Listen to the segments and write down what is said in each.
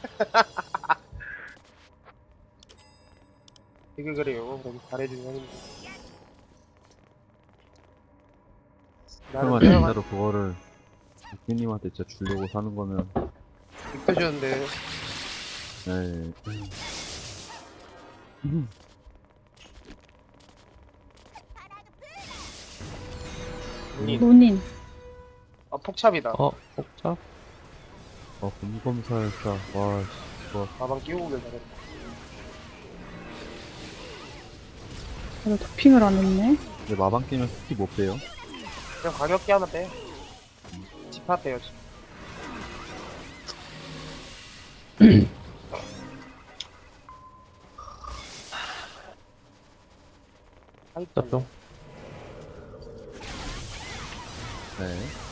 되게 그래요. 그럼 잘해주는 형인데. 설마 내가 진짜로 그거를 국민님한테 진짜 주려고 사는 거면 느껴주는데 네. 눈이 논인. 아 폭찹이다. 어, 복잡? 어 검검사였다 와 씨, 와 가방 끼우고 오길 잘했다. 그래도 도핑을 안 했네. 근데 마방 끼면 스키 못 빼요 그냥 가격기 하나 빼. 집합 빼요. 집. 잡죠? 네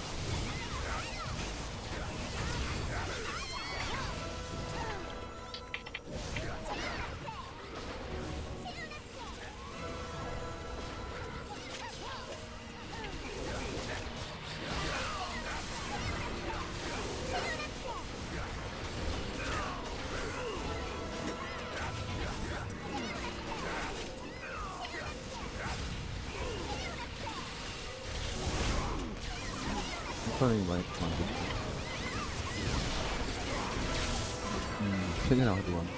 폭탄이 많이 들어간데 음 세 개 나 가지고 왔네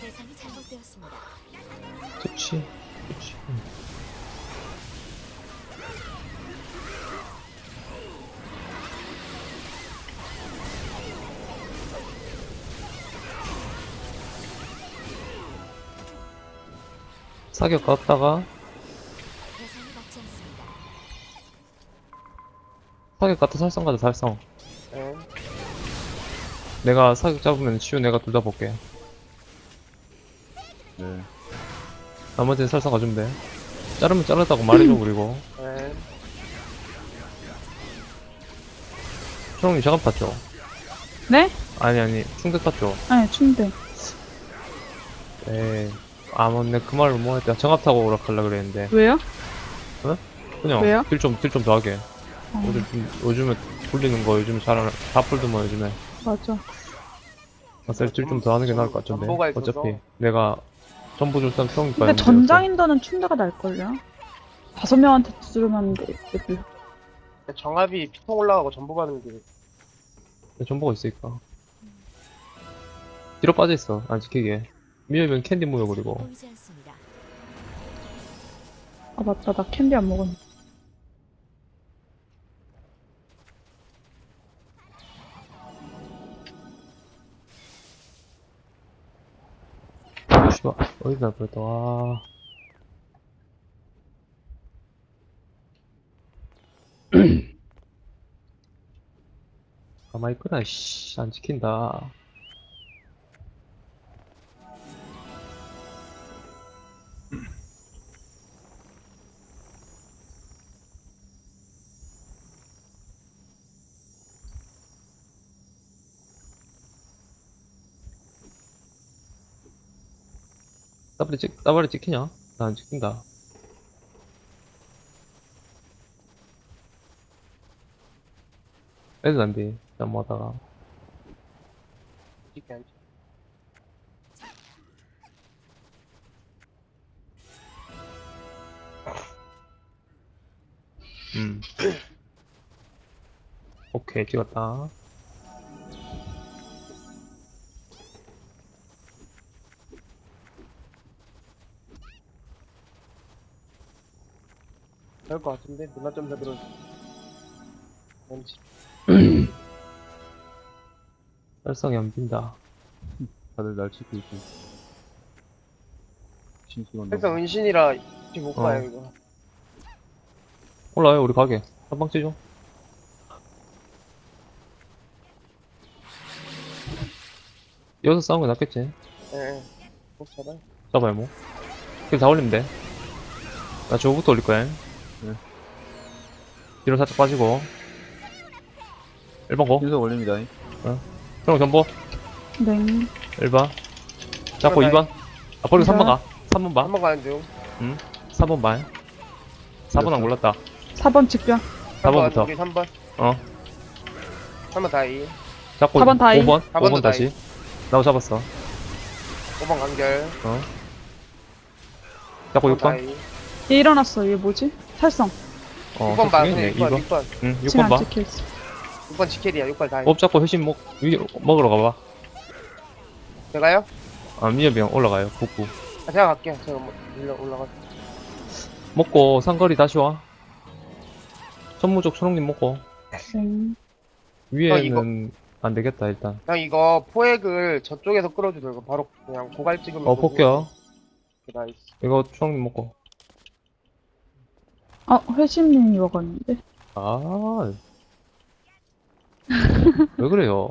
대상이 잘못되었습니다. 그치. 그치. 음. 사격 갔다가. 사격 갔다 살성 가자 살성 네. 내가 사격 잡으면 치유 내가 둘 다 볼게 네 나머지는 살성 가주면 돼 자르면 자르다고 말해줘 그리고 네. 초롱님 자갑 탔죠? 네? 아니 아니 충격 탔죠? 아니, 충대. 에이 아 맞네 그 말을 뭐 했다 정합 타고 오라 갈라 그랬는데 왜요? 그냥 왜요? 딜 좀 딜 좀 더 하게 어, 요즘 좀- 요즘에 돌리는 거 요즘에 잘하는 다 풀드만 요즘에 맞아. 아싸 딜좀 더 하는 게 나을 것 같은데 있어서. 어차피 내가 전부 줄 사람 처음이니까 근데 전장인더는 충대가 날걸요? 다섯 명한테 두드려면 돼. 정합이 피통 올라가고 전보 가는 게 전부가 있으니까 뒤로 빠져 있어 안 지키게 밀면 캔디 모여 그리고 보이지 않습니다. 아, 맞다. 나 캔디 안 먹었네. 씨발 어디다 버렸다 와 가만히 있구나 씨안 지킨다 따발이 찍, 따발이 찍히냐? 나 안 찍힌다. 애들 안 돼. 잘못하다가. 찍게 안 찍. 음. 오케이, 찍었다. 될것 같은데 누나 좀 더 들어. 왠지 살성이 안 빈다. 다들 날 지키고 있고 신시간 그래서 은신이라 지금 못 어. 가요 이거. 올라와요, 우리 가게. 한방 치죠. 여기서 싸우는 게 낫겠지. 예. 꼭 잡아요. 잡아요, 뭐. 킬다 올리면 돼. 나 저거부터 올릴 거야. 네. 뒤로 살짝 빠지고. 1번 고. 신속 올립니다 형 전보. 네. 1번. 잡고 그러다 2번. 아, 버리고 이번. 3번 가. 3번 봐. 한번 가는 중. 3번 봐. 4번 안 골랐다 4번 직변. 4번부터 우리 3번. 어 3번 다이. 잡고 4번 다이. 5번 4번도 5번 다시 나도 잡았어 5번 간결. 잡고 6번 6번 다이. 얘 일어났어. 얘 뭐지? 살성. 어 6번 봐. 있네 6번, 2번 6번. 응 지금 6번 안봐 찍혀있어. 6번 지켈이야. 6번 다이. 업 잡고 회신 먹 위, 먹으러 가봐 제가요? 아형 올라가요 북구 아, 제가 갈게요. 제가 뭐 올라 올라가. 먹고 상거리 다시 와 천무족 초롱님 먹고 응. 위에는 안 되겠다 일단 그냥 이거 포획을 저쪽에서 끌어주고 바로 그냥 고갈 찍으면. 어 폭격 나이스. 이거 초롱님 먹고 어, 회심님이 먹었는데. 아. 왜 그래요?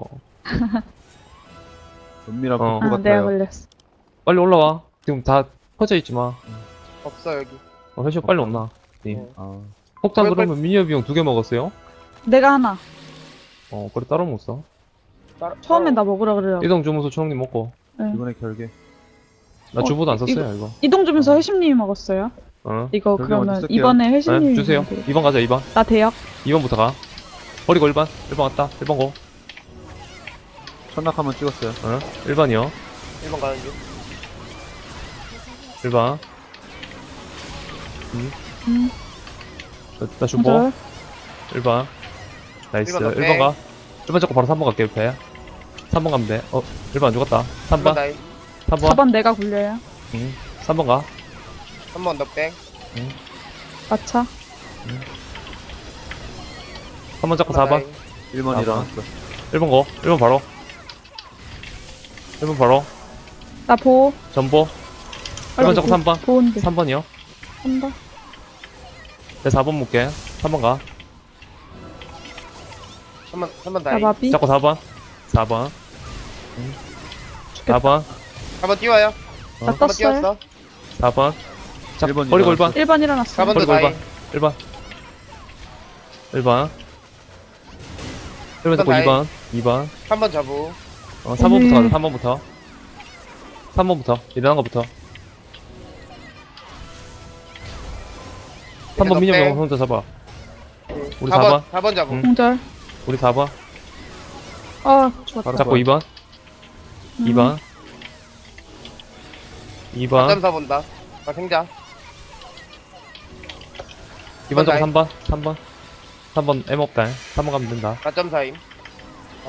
은밀한 어. 아, 내가 같아요. 걸렸어. 빨리 올라와. 지금 다 퍼져 있지 마. 없어 여기. 어, 회식 빨리 온나. 네. 아, 폭탄 빨리, 그러면 미니어비 형두개 먹었어요? 내가 하나. 어, 그래 따로 먹었어. 따로- 처음에 따로- 나 먹으라 그래요. 이동 주문서 초롱님 먹고. 이번에 결계. 나 어, 주보도 안 썼어요, 이거. 이동 주면서 회심님이 먹었어요. 어. 이거 여기 그러면 쓸게요? 이번에 네, 회심님이 주세요. 먹어요. 2번 가자, 2번. 나 대역. 2번부터 가. 버리고 1번. 1번 왔다. 1번 고. 천낙 한번 찍었어요. 어. 1번이요. 1번 가는 중. 대상이 1번. 음, 나 주보. 맞아요. 1번. 나이스. 일번 더 1번 빼. 가. 1번 잡고 바로 3번 갈게, 옆에. 3번 가면 돼. 어, 1번 안 죽었다. 3번 3번. 다이. 3번. 4번 내가 굴려요. 응. 3번 가. 3번 넉백. 마차. 3번 잡고 4번. 1번 아, 일어났어. 1번 고. 1번 바로. 1번 바로. 나 보호. 전보. 빨리 1번 잡고 보- 3번. 보호인데. 3번이요. 한다. 내 4번 묶게. 3번 가. 3번 3번 나 다이. 마비. 잡고 4번. 4번. 죽겠다. 4번. 4번 띄워요. 나 3번 떴어요. 띄웠어. 4번. 자, 일번 버리고 일어났어. 1번. 1번 일어났어. 4번도 버리고 다이. 1번. 1번. 1번. 1번 잡고 다이. 2번. 2번. 3번 잡우. 어, 3번부터 음. 가자. 3번부터. 3번부터. 일어난 거부터. 3번 넉백. 민영 형 혼자 잡아. 우리 4번 4번 잡우. 응. 공절. 우리 4번. 아, 좋았다. 바로 잡고 뭐야? 2번. 음. 2번. 2번. 4.4 본다. 아 생자. 2번 잡고 나이. 3번. 3번. 3번 M 없다. 3번 가면 된다. 4.4임.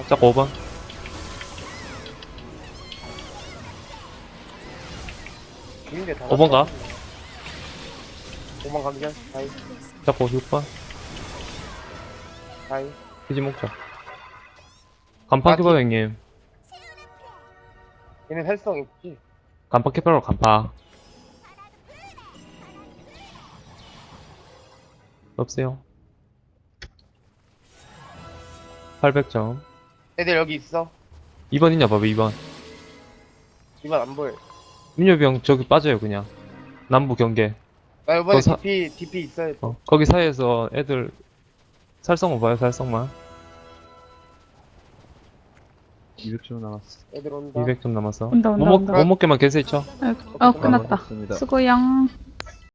잡고 5번. 길인데 다. 5번 가. 5번 감전. 다이. 되었습니다. 잡고 6번. 다이. 피지 먹자. 아, 캐봐 형님. 얘네 살성 있지. 간판 캐봐로 간파. 없어요. 800점. 애들 여기 있어. 2번 있냐 봐봐 2번. 2번 안 보여. 형 저기 빠져요 그냥. 남부 경계. 나 이번에 너 사- DP DP 있어야 돼. 어, 거기 사이에서 애들 살성만 봐요 살성만. 200점 남았어. 애들 온다. 200점 남았어. 온다, 온다, 못, 먹, 온다. 못 먹게만 계세 있죠? 아이고, 어, 끝났다. 수고양.